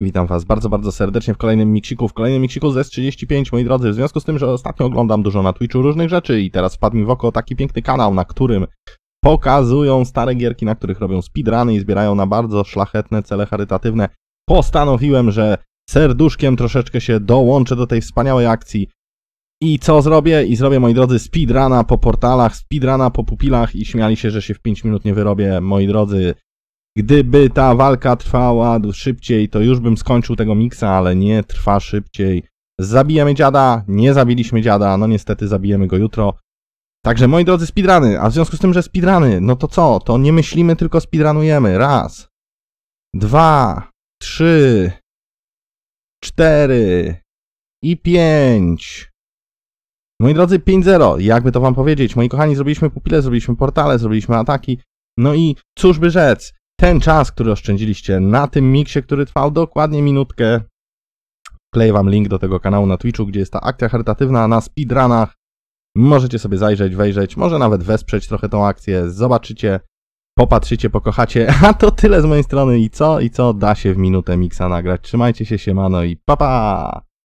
Witam Was bardzo, bardzo serdecznie w kolejnym miksiku, w kolejnym miksiku z S35, moi drodzy. W związku z tym, że ostatnio oglądam dużo na Twitchu różnych rzeczy i teraz wpadł mi w oko taki piękny kanał, na którym pokazują stare gierki, na których robią speedruny i zbierają na bardzo szlachetne cele charytatywne. Postanowiłem, że serduszkiem troszeczkę się dołączę do tej wspaniałej akcji. I co zrobię? I zrobię, moi drodzy, speedruna po portalach, speedruna po pupilach i śmiali się, że się w 5 minut nie wyrobię, moi drodzy. Gdyby ta walka trwała szybciej, to już bym skończył tego miksa, ale nie trwa szybciej. Zabijemy dziada, nie zabiliśmy dziada, no niestety zabijemy go jutro. Także moi drodzy speedruny, a w związku z tym, że speedruny, no to co? To nie myślimy, tylko speedrunujemy. Raz, dwa, trzy, cztery i pięć. Moi drodzy, 5-0, jakby to wam powiedzieć, moi kochani, zrobiliśmy pupile, zrobiliśmy portale, zrobiliśmy ataki, no i cóż by rzec, ten czas, który oszczędziliście na tym miksie, który trwał dokładnie minutkę, wkleję wam link do tego kanału na Twitchu, gdzie jest ta akcja charytatywna na speedrunach. Możecie sobie zajrzeć, wejrzeć, może nawet wesprzeć trochę tą akcję, zobaczycie, popatrzycie, pokochacie. A to tyle z mojej strony i co? I co da się w minutę miksa nagrać. Trzymajcie się, siemano i pa pa!